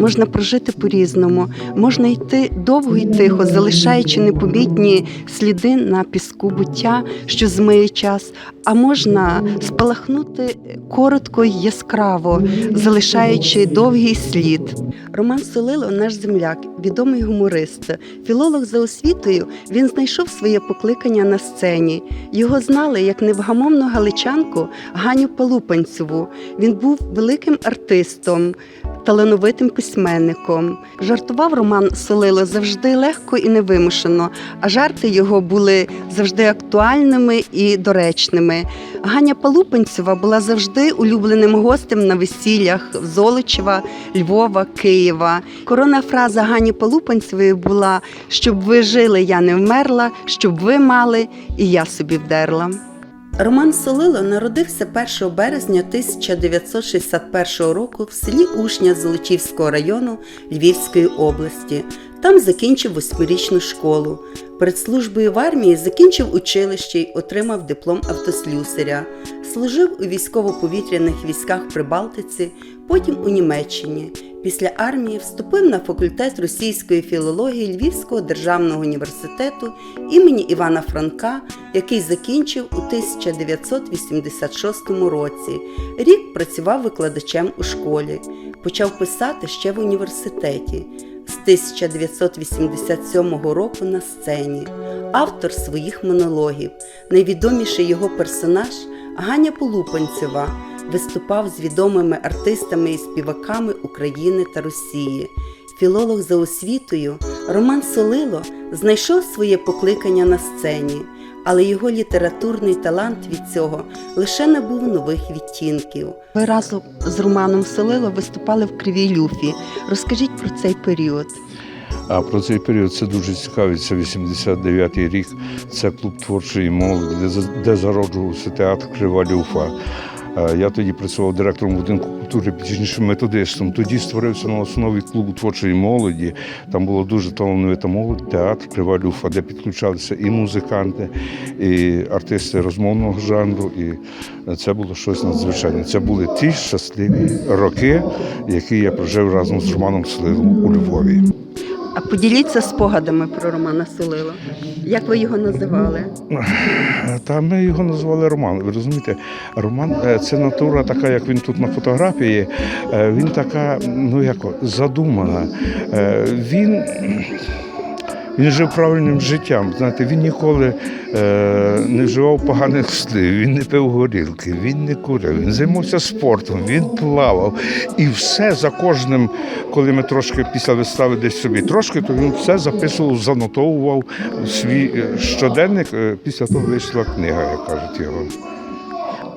можна прожити по-різному, можна йти довго і тихо, залишаючи непомітні сліди на піску буття, що змиє час, а можна спалахнути коротко й яскраво, залишаючи довгий слід. Роман Солило, наш земляк, відомий гуморист, філолог за освітою. Він знайшов своє покликання на сцені. Його знали як невгамовну галичанку Ганю Палупанцеву. Він був великим артистом, талановитим письменником. Жартував Роман Солило завжди легко і невимушено, а жарти його були завжди актуальними і доречними. Ганя Палупанцева була завжди улюбленим гостем на весіллях Золочева, Львова, Києва. Коронна фраза Гані Палупанцевої була: щоб ви жили, я не вмерла, щоб ви мали, і я собі вдерла. Роман Солило народився 1 березня 1961 року в селі Ушня Золочівського району Львівської області. Там закінчив восьмирічну школу. Перед службою в армії закінчив училище й отримав диплом автослюсаря. Служив у військово-повітряних військах при Балтиці, потім у Німеччині. Після армії вступив на факультет російської філології Львівського державного університету імені Івана Франка, який закінчив у 1986 році. Рік працював викладачем у школі. Почав писати ще в університеті. З 1987 року на сцені, автор своїх монологів. Найвідоміший його персонаж Ганя Полупанцева виступав з відомими артистами і співаками України та Росії. Філолог за освітою Роман Солило знайшов своє покликання на сцені, але його літературний талант від цього лише набув нових відтінків. Ви разом з Романом Солило виступали в Кривій Люфі. Розкажіть про цей період. А про цей період це дуже цікавий. Це 89-й рік. Це клуб творчої молоді, де, за- де зароджувався театр Крива Люфа. Е, Я тоді працював директором будинку культури, пізніше методистом. Тоді створився на основі клубу творчої молоді. Там було дуже талановита молодь, театр Крива Люфа, де підключалися і музиканти, і артисти розмовного жанру. І це було щось надзвичайне. Це були ті щасливі роки, які я прожив разом з Романом Слилом у Львові. А поділіться спогадами про Романа Сулила. Як ви його називали? Та ми його назвали Роман. Ви розумієте, Роман е, це натура така, як він тут на фотографії. Е, Він така, ну як задумана. Е, Він. Він жив правильним життям. Знаєте, він ніколи е, не вживав поганих слів, він не пив горілки, він не курив, він займався спортом, він плавав. І все за кожним, коли ми трошки після вистави десь собі трошки, то він все записував, занотовував свій е, щоденник. Е, Після того вийшла книга, як кажуть його.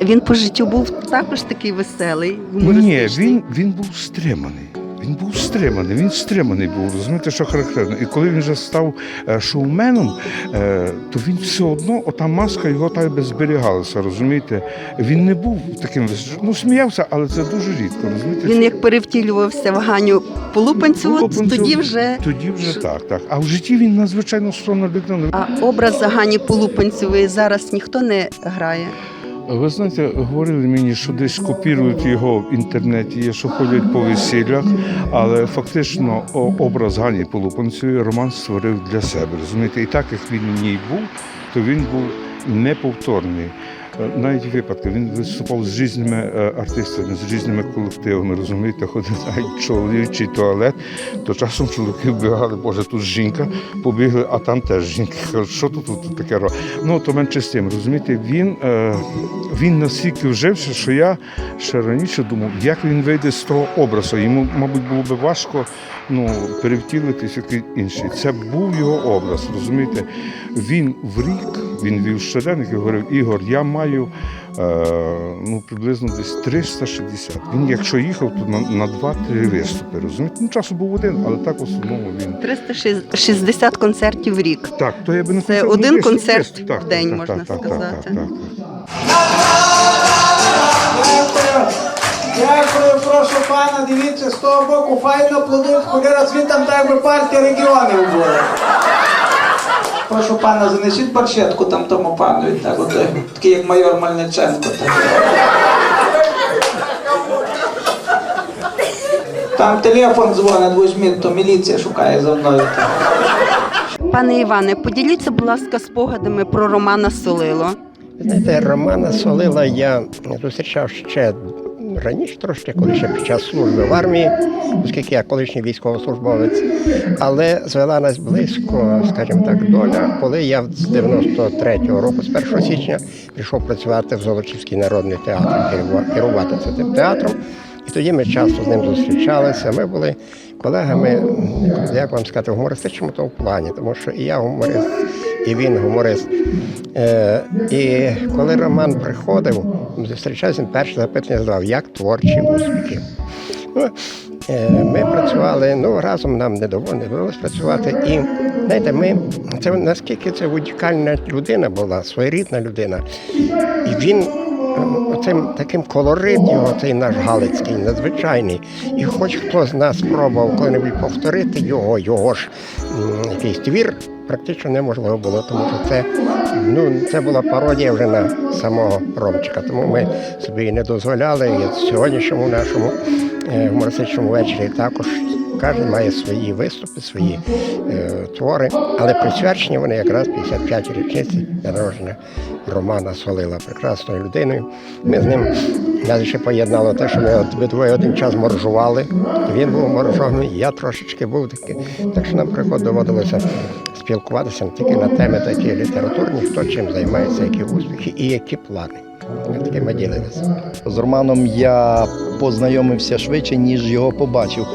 Він по життю був також такий веселий, Ні, він, він був стриманий. Він був стриманий, він стриманий був, розумієте, що характерно. І коли він вже став е, шоуменом, е, то він все одно, ота маска його так би зберігалася, розумієте. Він не був таким ну, сміявся, але це дуже рідко. розумієте. Він як перевтілювався в Ганю Полупанцю, Полупанцю, тоді вже. Тоді вже так, так. А в житті він надзвичайно скромна людина. А образ Гані Полупанцевої зараз ніхто не грає. Ви знаєте, говорили мені, що десь копірують його в інтернеті, що ходять по весіллях, але фактично образ Гані Полупанцевої Роман створив для себе. Розумієте, і так як він ній був, то він був неповторний. Е, Навіть випадки він виступав з різними е, артистами, з різними колективами. Розумієте, ходив навіть чоловічий туалет. То часом чоловіки вбігали, боже, тут жінка, побігли, а там теж. Кажуть, що тут, тут таке робить? Ну то менше з тим. Розумієте, він, е, він настільки вжився, що я ще раніше думав, як він вийде з того образу. Йому, мабуть, було би важко ну, перевтілитись в якийсь інший. Це був його образ. Розумієте, він в рік він вів щоденник і говорив: Ігор, я маю е, ну, приблизно десь 360. Він, якщо їхав, то на, на 2-3 виступи. Розумієте? Ну, часу був один, але так в основному він. 360 концертів в рік. Так, то я би не Це сказав, один виступ, концерт виступ. Так, в день, так, можна так, так, сказати. Так, так, так. Дякую. Дякую, прошу пана, дивіться, з того боку файно планують холера звітам так би партія регіонів була. Прошу пана, занесіть баршетку там тому пану, він так от, такий як майор Мальниченко. Так. Там телефон дзвонить, візьміть, то міліція шукає за мною. Пане Іване, поділіться, будь ласка, спогадами про Романа Солило. Знаєте, Романа Солила я зустрічав ще раніше трошки, коли ще під час служби в армії, оскільки я колишній військовослужбовець, але звела нас близько, скажімо так, доля, коли я з 93-го року, з 1 січня, пішов працювати в Золочівський народний театр, керува- керувати цим театром. І тоді ми часто з ним зустрічалися. Ми були колегами, як вам сказати, в гумористичному тому плані, тому що і я гуморист, і він гуморист. Е, і коли Роман приходив, ми зустрічалися, він перше запитання задав, як творчі успіхи. Ну, е, ми працювали, ну разом нам не доводилось працювати. І знаєте, ми це наскільки це унікальна людина була, своєрідна людина. І він ем, оцим таким колорит його, цей наш Галицький, надзвичайний. І хоч хто з нас спробував коли-небудь повторити його, його ж якийсь твір, практично неможливо було, тому що це, ну, це була пародія вже на самого Ромчика. Тому ми собі не дозволяли. І в сьогоднішньому нашому е, гумористичному вечорі також кожен має свої виступи, свої е, твори, але присвячені вони якраз 55 річниці народження Романа Солила, прекрасною людиною. Ми з ним нас ще поєднало те, що ми от обидвоє один час моржували. Він був моржовий, я трошечки був такий. Так що нам приход доводилося спілкуватися не тільки на теми такі літературні, хто чим займається, які успіхи і які плани. Такими ділилися. З Романом я познайомився швидше, ніж його побачив.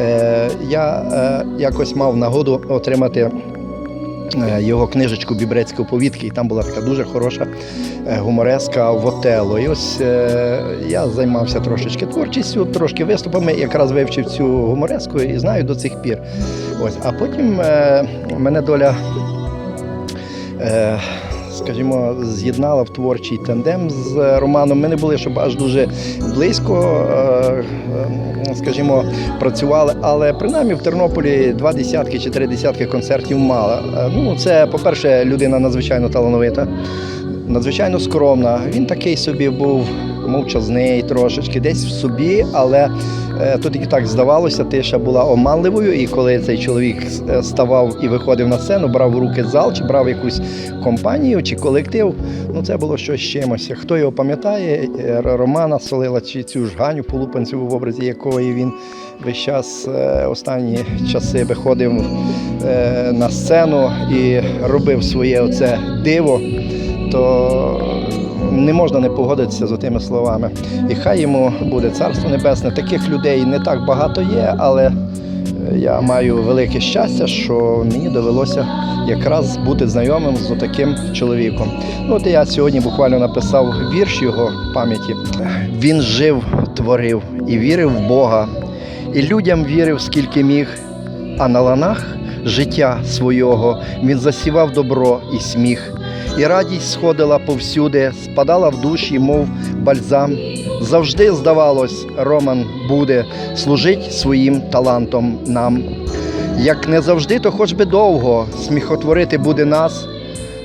Е, я е, якось мав нагоду отримати його книжечку Бібрецькі оповідки, і там була така дуже хороша е, гумореска в Отело. І ось е, я займався трошечки творчістю, трошки виступами, якраз вивчив цю гумореску і знаю до цих пір. Ось, а потім е, мене доля. Е, скажімо, з'єднала в творчий тандем з Романом. Ми не були, щоб аж дуже близько, е, е, скажімо, працювали, але принаймні в Тернополі два десятки чи три десятки концертів мала. Е, Ну, це, по-перше, людина надзвичайно талановита. Надзвичайно скромна. Він такий собі був мовчазний трошечки, десь в собі, але е, тут і так здавалося, тиша була оманливою. І коли цей чоловік е, ставав і виходив на сцену, брав в руки зал, чи брав якусь компанію чи колектив, ну це було щось чимось. Хто його пам'ятає, е, Романа Солила чи цю ж Ганю Полупанцю, в образі якої він весь час останні часи виходив на сцену і робив своє оце диво то не можна не погодитися з тими словами. І хай йому буде царство небесне. Таких людей не так багато є, але е, я маю велике щастя, що мені довелося якраз бути знайомим з таким чоловіком. Ну, от я сьогодні буквально написав вірш його пам'яті. Він жив, творив і вірив в Бога, і людям вірив, скільки міг, а на ланах життя свого він засівав добро і сміх. І радість сходила повсюди, спадала в душі, мов бальзам. Завжди, здавалось, Роман буде служить своїм талантом нам. Як не завжди, то хоч би довго сміхотворити буде нас.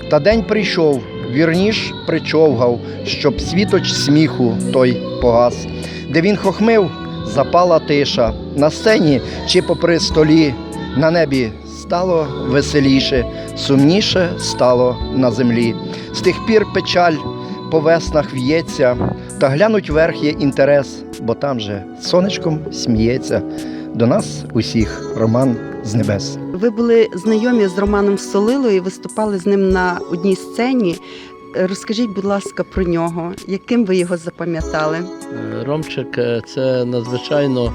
Та день прийшов, вірніш причовгав, щоб світоч сміху той погас. Де він хохмив, запала тиша. На сцені чи попри столі, на небі стало веселіше, сумніше стало на землі. З тих пір печаль по веснах в'ється, та глянуть вверх є інтерес, бо там же сонечком сміється. До нас усіх Роман з небес. Ви були знайомі з Романом Солилою і виступали з ним на одній сцені. Розкажіть, будь ласка, про нього. Яким ви його запам'ятали? Ромчик е, це надзвичайно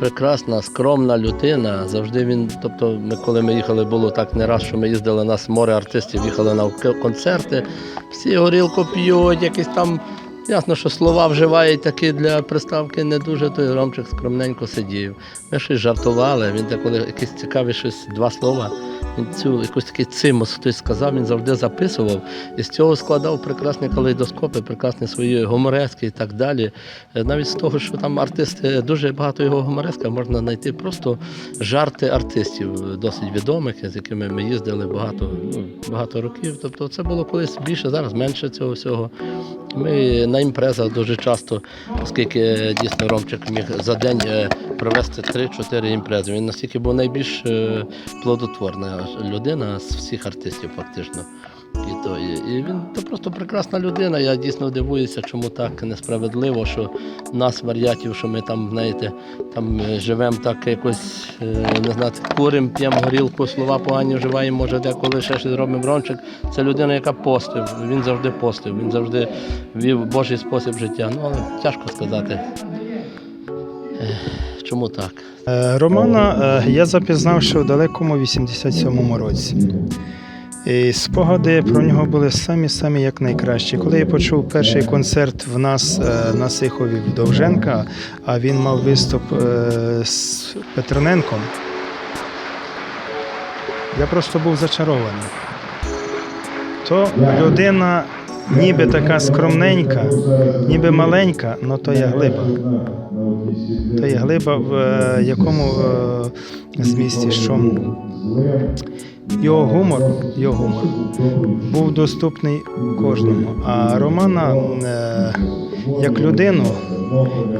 прекрасна, скромна людина. Завжди він, тобто, ми коли ми їхали, було так не раз, що ми їздили, нас море артистів їхали на концерти, всі горілку п'ють, якісь там. Ясно, що слова вживають такі для приставки не дуже, той Ромчик скромненько сидів. Ми щось жартували, він так, коли якісь цікаві щось, два слова. Цю якусь такий цимус хтось сказав, він завжди записував і з цього складав прекрасні калейдоскопи, прекрасні свої гуморески і так далі. Е, Навіть з того, що там артисти, дуже багато його гумореска можна знайти просто жарти артистів, е, досить відомих, з якими ми їздили багато, ну, багато років. Тобто це було колись більше, зараз менше цього всього. Ми на імпрезах дуже часто, оскільки е, дійсно Ромчик міг за день е, провести 3-4 імпрези. Він настільки був найбільш е, плодотворна людина з всіх артистів, фактично. І, то, і, і він то просто прекрасна людина. Я дійсно дивуюся, чому так несправедливо, що нас, варіатів, що ми там, знаєте, там е, живемо так якось, е, не знаю, курим, п'ємо горілку, слова погані вживаємо, може деколи ще щось робимо рончик. Це людина, яка постив. Він завжди постив, він завжди вів Божий спосіб життя. Ну, але тяжко сказати. Чому так? Е, Романа е, я запізнав ще в далекому 87-му році. І спогади про нього були самі-самі як найкращі. Коли я почув перший концерт в нас е, на Сихові в Довженка, а він мав виступ з Петрененком, я просто був зачарований. То людина ніби така скромненька, ніби маленька, але то є глиба. То є глиба в е, якому е, змісті, що його гумор, його гумор був доступний кожному. А Романа е, як людину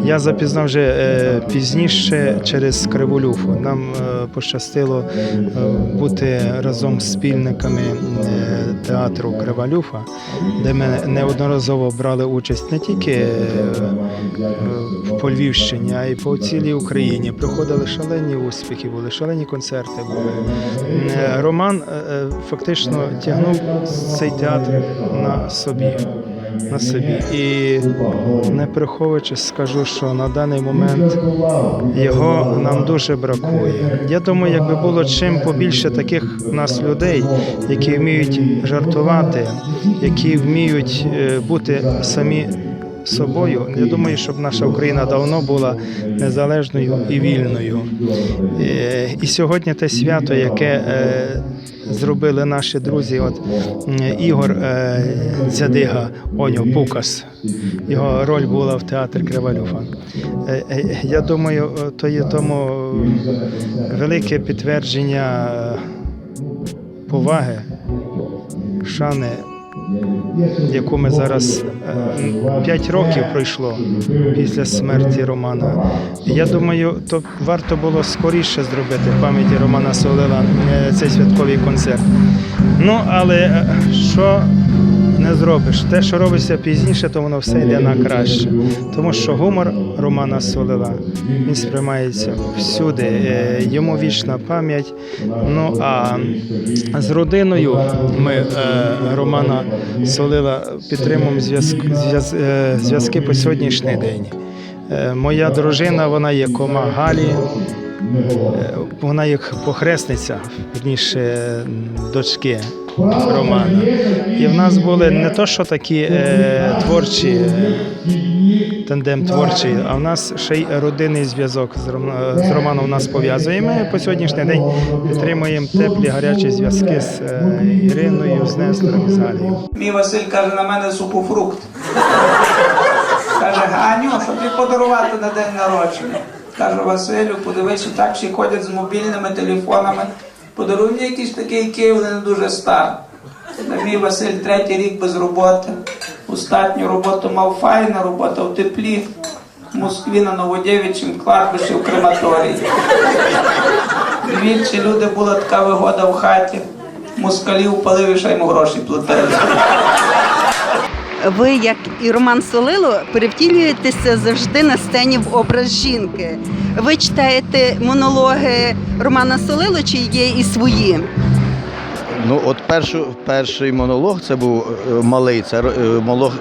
я запізнав вже е, пізніше через Криволюфу. Нам е, пощастило е, бути разом з спільниками е, театру Криволюфа, де ми неодноразово брали участь не тільки е, по Львівщині, а й по цілій Україні. Приходили шалені успіхи, були шалені концерти. Були. Е, Роман е, е, фактично тягнув цей театр на собі. На собі. І не приховуючи, скажу, що на даний момент його нам дуже бракує. Я думаю, якби було чим побільше таких нас людей, які вміють жартувати, які вміють е, бути самі собою. Я думаю, щоб наша Україна давно була незалежною і вільною. Е, І сьогодні те свято, яке е, зробили наші друзі, от Ігор е, Дзядига, Оньо Пукас. Його роль була в театрі Кривалюфа. Е, е, Я думаю, е, то є тому велике підтвердження е, поваги, шани яку ми зараз 5 років пройшло після смерті Романа. Я думаю, то варто було скоріше зробити в пам'яті Романа Солила е, цей святковий концерт. Ну, але е, що не зробиш? Те, що робиться пізніше, то воно все йде на краще. Тому що гумор Романа Солила він сприймається всюди. Е, Йому вічна пам'ять. Ну а з родиною ми е, Романа Солила підтримуємо е, зв'язки по сьогоднішній день. Моя дружина, вона є кома Галі. Вона як похресниця, вірніше, дочки Романа. І в нас були не то, що такі е, творчі, е, тандем творчий, а в нас ще й родинний зв'язок з, з Романом нас пов'язує. Ми по сьогоднішній день підтримуємо теплі гарячі зв'язки з е, Іриною, з Нестором і. Мій Василь каже на мене сухофрукт. Каже, Ганю, що тобі подарувати на день народження? Кажу, Василю, подивись, так всі ходять з мобільними телефонами. Подаруй мені якийсь такий Київ, не дуже старий. Та Мій Василь третій рік без роботи. Остатню роботу мав файна робота в теплі. В Москві на Новодєвічім кладбищі в крематорії. Двічі люди була така вигода в хаті. Москалів палив і йому гроші платили. Ви, як і Роман Солило, перевтілюєтеся завжди на сцені в образ жінки. Ви читаєте монологи Романа Солило чи є і свої? Ну, от першу, перший монолог це був е, малий, це е, монолог,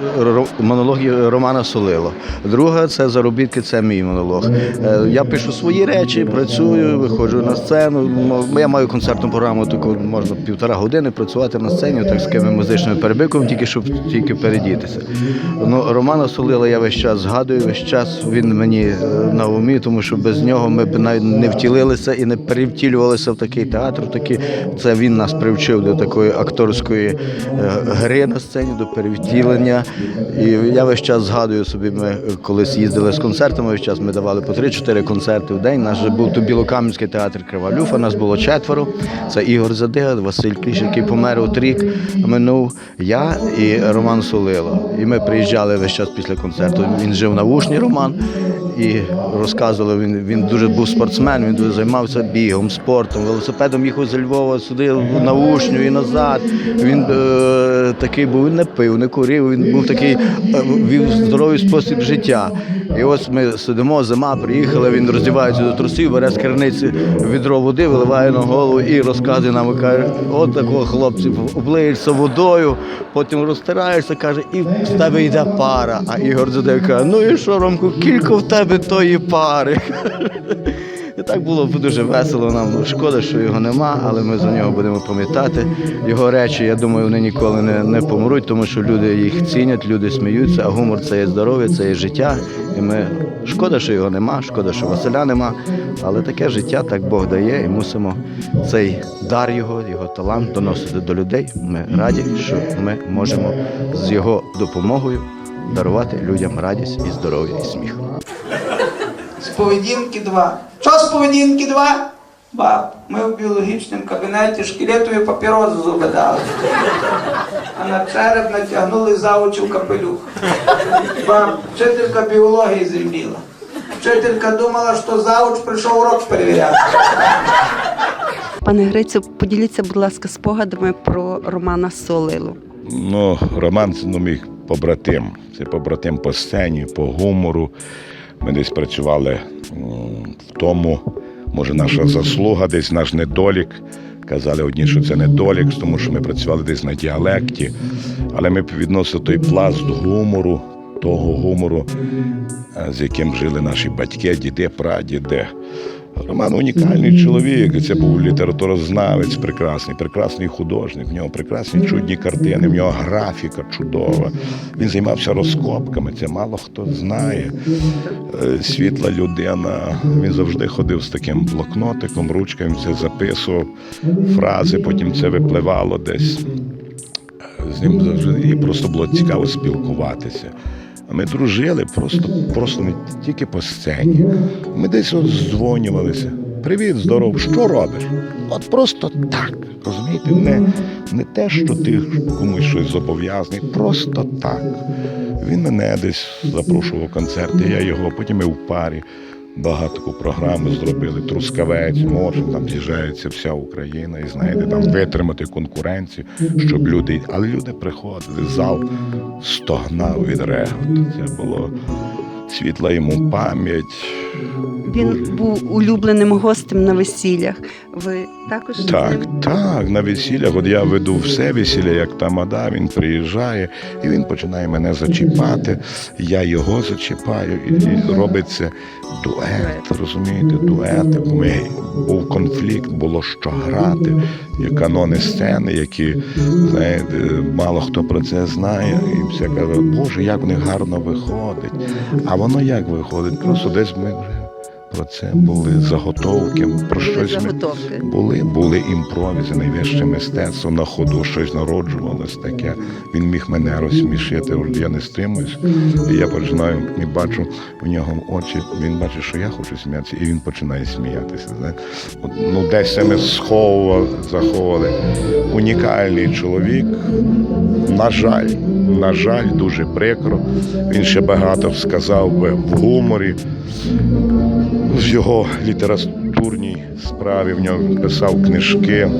монолог Романа Солило. Друга це заробітки, це мій монолог. Е, Я пишу свої речі, працюю, виходжу на сцену. Я маю концертну програму, таку можна півтора години працювати на сцені, так з такими музичними перебивками, тільки щоб тільки передітися. Ну, Романа Солила я весь час згадую, весь час він мені на умі, тому що без нього ми б навіть не втілилися і не перевтілювалися в такий театр. Такий, це він нас привчив до такої акторської е, гри на сцені, до перевтілення. І я весь час згадую собі, ми колись їздили з концертами, весь час ми давали по 3-4 концерти в день. Наш же був то Білокам'янський театр Крива Люфа, нас було четверо. Це Ігор Задига, Василь Кліш, який помер от рік минув, я і Роман Солило. І ми приїжджали весь час після концерту. Він жив на Вушні, Роман. І розказували, він, він дуже був спортсмен, він дуже займався бігом, спортом, велосипедом їхав зі Львова сюди на Ушню і назад. Він е, такий був, він не пив, не курив, він був такий, е, вів здоровий спосіб життя. І ось ми сидимо, зима, приїхали, він роздівається до трусів, бере з керниці відро води, виливає на голову і розказує нам, каже, от такого хлопці, облиєшся водою, потім розтираєшся, каже, і з тебе йде пара. А Ігор задає, каже, ну і що, Ромку, кілько в тебе тої пари. І так було дуже весело нам. Шкода, що його нема, але ми за нього будемо пам'ятати. Його речі, я думаю, вони ніколи не, не помруть, тому що люди їх цінять, люди сміються, а гумор це є здоров'я, це є життя. І ми шкода, що його нема, шкода, що Василя нема. Але таке життя, так Бог дає, і мусимо цей дар його, його талант доносити до людей. Ми раді, що ми можемо з його допомогою дарувати людям радість і здоров'я і сміх. Поведінки два. Що з поведінки два? Баб, ми в біологічному кабінеті шкелетові папірозу зуби дали. А на череп натягнули завучу капелюх. Баб, вчителька біології земліла. Вчителька думала, що завуч прийшов урок перевіряти. Пане Грицю, поділіться, будь ласка, спогадами про Романа Солилу. Ну, Роман це ну, мій побратим. Це побратим по сцені, по гумору. Ми десь працювали в тому, може, наша заслуга, десь наш недолік. Казали одні, що це недолік, тому що ми працювали десь на діалекті. Але ми відносили той пласт гумору, того гумору, е, з яким жили наші батьки, діди, прадіди. Роман унікальний чоловік. Це був літературознавець прекрасний, прекрасний художник. В нього прекрасні чудні картини, в нього графіка чудова. Він займався розкопками. Це мало хто знає. Е, Світла людина. Він завжди ходив з таким блокнотиком, ручками це записував фрази, потім це випливало десь. З ним завжди і просто було цікаво спілкуватися. Ми дружили просто, просто не тільки по сцені. Ми десь от здзвонювалися. Привіт, здоров, що робиш? От просто так. Розумієте, не, не те, що ти комусь щось зобов'язаний, просто так. Він мене десь запрошував концерти, я його, потім ми в парі. Багато таку програму зробили. Трускавець, може, там з'їжджається вся Україна, і знаєте, там витримати конкуренцію, щоб люди. Але люди приходили, зал стогнав від реготу. Це було світла йому пам'ять. Він був улюбленим гостем на весіллях. Ви також? Так, так, на весіллях. От я веду все весілля, як тамада, він приїжджає і він починає мене зачіпати. Я його зачіпаю, і, робиться дует. Розумієте, дует. Ми був конфлікт, було що грати. Є канони сцени, які знаєте, мало хто про це знає. І все каже, Боже, як в них гарно виходить. А воно як виходить? Просто десь ми вже про це були заготовки, про Були щось ми заготовки. були, були імпровізи, найвище мистецтво на ходу, щось народжувалось таке. Він міг мене розсмішити, я не стримуюсь. І я починаю і бачу в нього очі. Він бачить, що я хочу сміятися, і він починає сміятися. От, ну, десь це ми сховували, заховували. Унікальний чоловік. На жаль, на жаль, дуже прикро. Він ще багато сказав би в гуморі в його літературній справі. В нього писав книжки,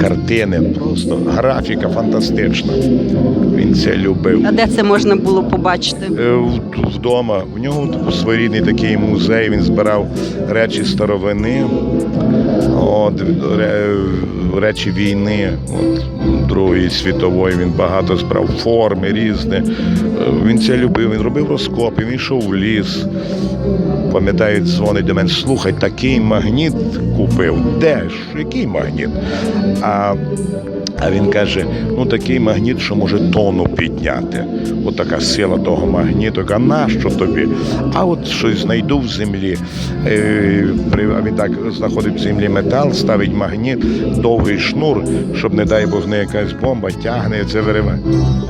картини, просто графіка фантастична. Він це любив. А де це можна було побачити? Е, Вдома в нього своєрідний такий музей. Він збирав речі старовини, от, речі війни, от, Другої світової. Він багато збирав форми різні. Е, Він це любив. Він робив розкопи, він йшов в ліс. Пам'ятаю, дзвонить до мене, слухай, такий магніт купив. Де ж? Який магніт? А а він каже: ну такий магніт, що може тону підняти. От така сила того магніту, яка нащо тобі? А от щось знайду в землі. Е, А він так знаходить в землі метал, ставить магніт, довгий шнур, щоб, не дай Бог, не якась бомба тягне це вириває.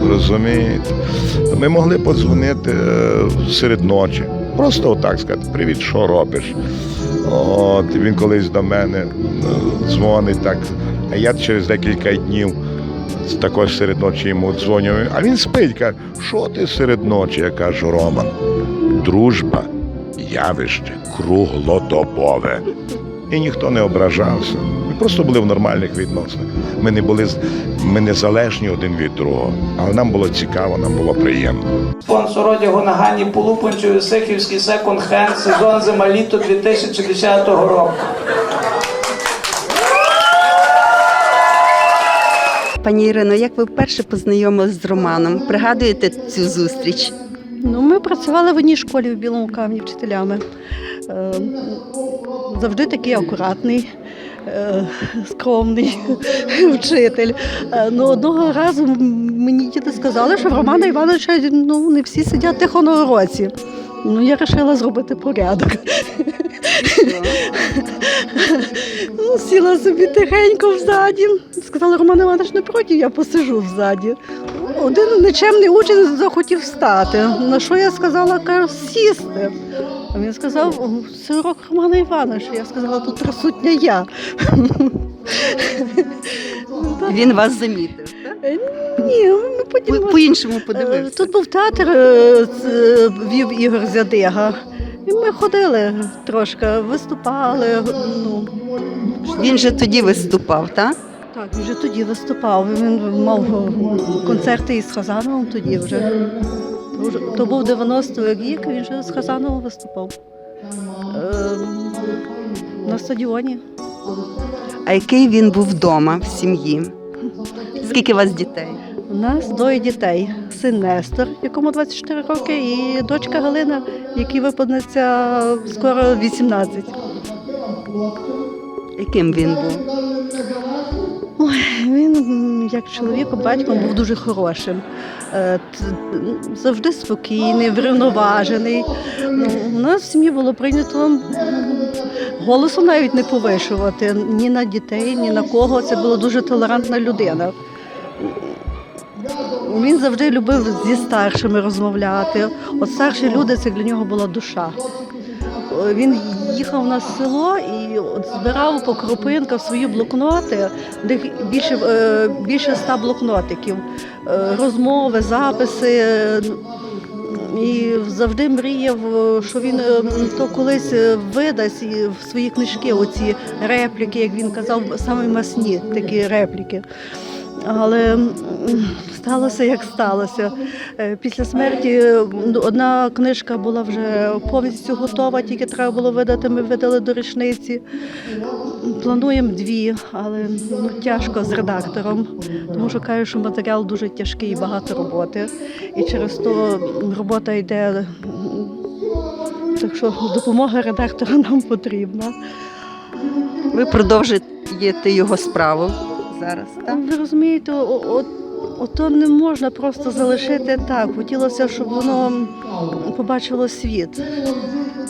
Розумієте? Ми могли подзвонити е, серед ночі. Просто отак сказати, привіт, що робиш? От він колись до мене е, дзвонить так. А я через декілька днів також серед ночі йому дзвоню, а він спить, каже, що ти серед ночі? Я кажу, Роман, дружба, явище круглодобове. І ніхто не ображався. Ми просто були в нормальних відносинах. Ми не були ми не залежні один від другого. Але нам було цікаво, нам було приємно. Спонсор одягу на Гані Полупончеві Сихівський секонд-хенд сезон зима-літо 2010 року. Пані Ірино, як ви вперше познайомились з Романом? Пригадуєте цю зустріч? Ну, ми працювали в одній школі в Білому камні вчителями. Е, Завжди такий акуратний, е, скромний вчитель. Е, Ну, одного разу мені діти сказали, що в Романа Івановича ну, не всі сидять тихо на уроці. Ну, я вирішила зробити порядок. Ну, сіла собі тихенько взаді. Сказали, Роман Іванович не проти, я посижу взаді. Один нечемний учень захотів встати. На що я сказала, кажу, сісти. А він сказав, це урок Романа Івановича. Я сказала, тут присутня я. Він вас замітив. так? Ні, ми потім. По- По-іншому Е, подивився. Тут був театр, е, вів Ігор Зядига. І ми ходили трошки, виступали. Ну, Він же тоді виступав, так? так, він вже тоді виступав. Він мав концерти із Хазановим тоді вже. То був 90-й рік, він вже з Хазановим виступав. Ем, На стадіоні. А який він був вдома в сім'ї? Скільки у вас дітей? У нас двоє дітей. Син Нестор, якому 24 роки, і дочка Галина, якій виповниться скоро 18. Яким він був? Ой, він як чоловіком, батьком був дуже хорошим. Е, Завжди спокійний, врівноважений. Ну, у нас в сім'ї було прийнято голосу навіть не повишувати ні на дітей, ні на кого. Це була дуже толерантна людина. Він завжди любив зі старшими розмовляти. От старші люди це для нього була душа. Він їхав на село і от збирав по кропинках свої блокноти, де більше, е, більше ста блокнотиків, Е, розмови, записи. І завжди мріяв, що він е, то колись видасть в свої книжки оці репліки, як він казав, саме масні такі репліки. Але сталося як сталося. Е, Після смерті одна книжка була вже повністю готова, тільки треба було видати. Ми видали до річниці. Плануємо дві, але ну, тяжко з редактором, тому що кажуть, що матеріал дуже тяжкий і багато роботи. І через то робота йде. Так що допомога редактора нам потрібна. Ви продовжуєте його справу зараз, так? Ви розумієте, от, ото не можна просто залишити так. Хотілося, щоб воно побачило світ.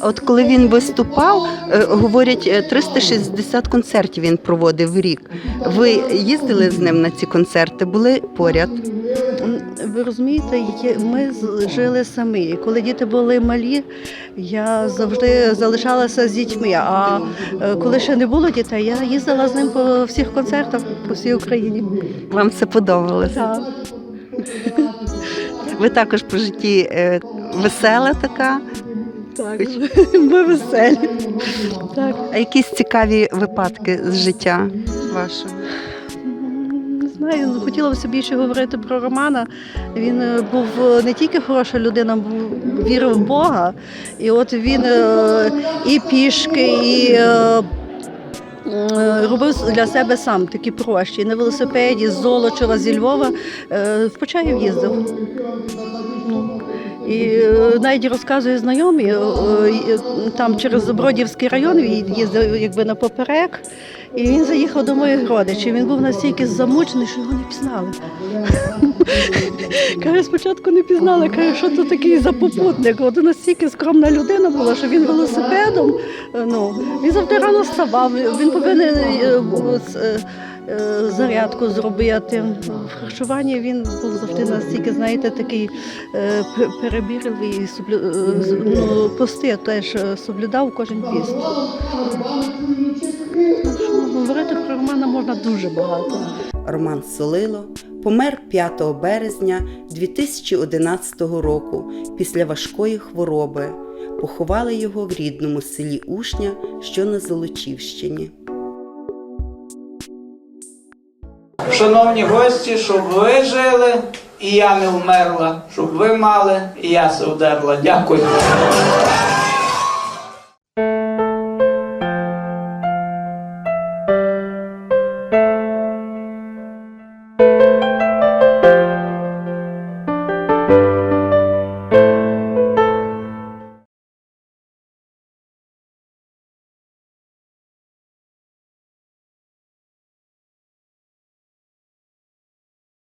От коли він виступав, е, говорять, е, 360 концертів він проводив в рік. Ви їздили з ним на ці концерти, були поряд. Ви розумієте, ми жили самі. Коли діти були малі, я завжди залишалася з дітьми. А е, коли ще не було дітей, я їздила з ним по всіх концертах по всій Україні. Вам це подобалося? Так. Ви також по житті е, весела така. Так, ми веселі. Так. А якісь цікаві випадки з життя вашого? Знаю, ну, хотілося б більше говорити про Романа. Він е, був е, не тільки хороша людина, вірив в Бога. І от він е, і пішки, і робив для себе сам такі прощі. На велосипеді з Золочева, зі Львова в Почаїв їздив. Ну, І навіть розказує знайомі, там через Забродівський район їздив якби на поперек, і він заїхав до моїх родичів. Він був настільки замучений, що його не пізнали. Каже, спочатку не пізнали, каже, що то такий за попутник. От настільки скромна людина була, що він велосипедом. е, Ну, він завжди рано вставав, він повинен е, е, зарядку зробити. В харчуванні він був завжди настільки, знаєте, такий е, перебірливий е, ну, пости теж е, соблюдав кожен піст. Говорити про Романа можна дуже багато. Роман Солило помер 5 березня 2011 року після важкої хвороби. Поховали його в рідному селі Ушня, що на Золочівщині. Шановні гості, щоб ви жили і я не вмерла, щоб ви мали і я се вдерла. Дякую.